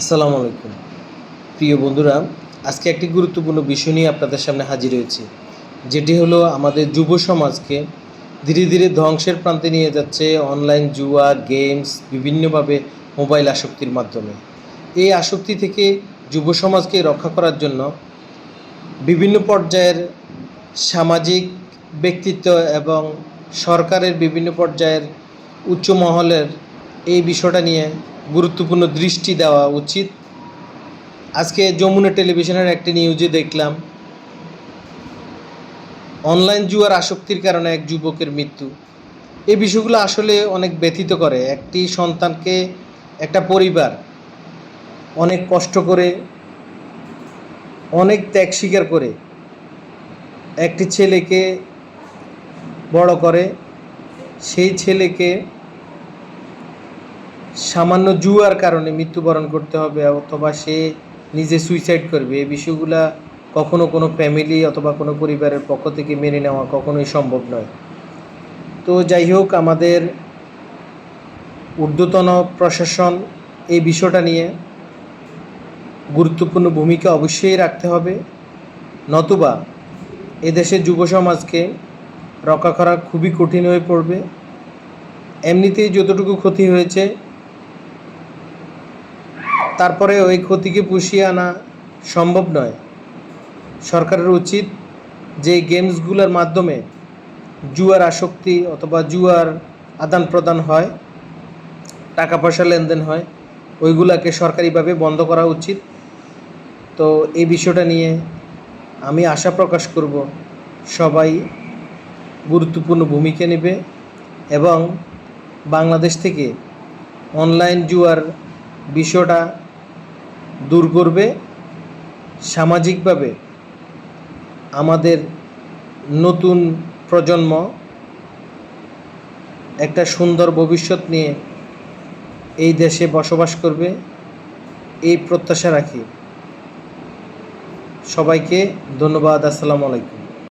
আসসালামু আলাইকুম। প্রিয় বন্ধুরা, আজকে একটি গুরুত্বপূর্ণ বিষয় নিয়ে আপনাদের সামনে হাজির হয়েছি। যেটি হলো আমাদের যুব সমাজকে ধীরে ধীরে ধ্বংসের প্রান্তে নিয়ে যাচ্ছে অনলাইন জুয়া, গেমস, বিভিন্নভাবে মোবাইল আসক্তির মাধ্যমে। এই আসক্তি থেকে যুব সমাজকে রক্ষা করার জন্য বিভিন্ন পর্যায়ের সামাজিক ব্যক্তিত্ব এবং সরকারের বিভিন্ন পর্যায়ের উচ্চ মহলের এই বিষয়টা নিয়ে গুরুত্বপূর্ণ দৃষ্টি দেওয়া উচিত। আজকে যমুনা টেলিভিশনের একটি নিউজে দেখলাম অনলাইন জুয়ার আসক্তির কারণে এক যুবকের মৃত্যু। এই বিষয়গুলো আসলে অনেক ব্যথিত করে। একটি সন্তানকে একটা পরিবার অনেক কষ্ট করে, অনেক ত্যাগ স্বীকার করে একটি ছেলেকে বড় করে, সেই ছেলেকে সামান্য জুয়ার কারণে মৃত্যুবরণ করতে হবে অথবা সে নিজে সুইসাইড করবে। এই বিষয়গুলা কখনো কোনো ফ্যামিলি অথবা কোনো পরিবারের পক্ষ থেকে মেনে নেওয়া কখনোই সম্ভব নয়। তো যাই হোক, আমাদের ঊর্ধ্বতন প্রশাসন এই বিষয়টা নিয়ে গুরুত্বপূর্ণ ভূমিকা অবশ্যই রাখতে হবে। নতুবা এদেশের যুব সমাজকে রক্ষা করা খুবই কঠিন হয়ে পড়বে। এমনিতেই যতটুকু ক্ষতি হয়েছে তারপরে ওই ক্ষতিকে পুষিয়ে আনা সম্ভব নয়। সরকারের উচিত যে গেমসগুলোর মাধ্যমে জুয়ার আসক্তি অথবা জুয়ার আদান প্রদান হয় টাকা পয়সা লেনদেন হয়, ওইগুলাকে সরকারিভাবে বন্ধ করা উচিত। তো এই বিষয়টা নিয়ে আমি আশা প্রকাশ করব, সবাই গুরুত্বপূর্ণ ভূমিকা নেবে এবং বাংলাদেশ থেকে অনলাইন জুয়ার বিষয়টা দূর করবে, সামাজিকভাবে আমাদের নতুন প্রজন্ম একটা সুন্দর ভবিষ্যৎ নিয়ে এই দেশে বসবাস করবে, এই প্রত্যাশা রাখি। সবাইকে ধন্যবাদ, আসসালামু আলাইকুম।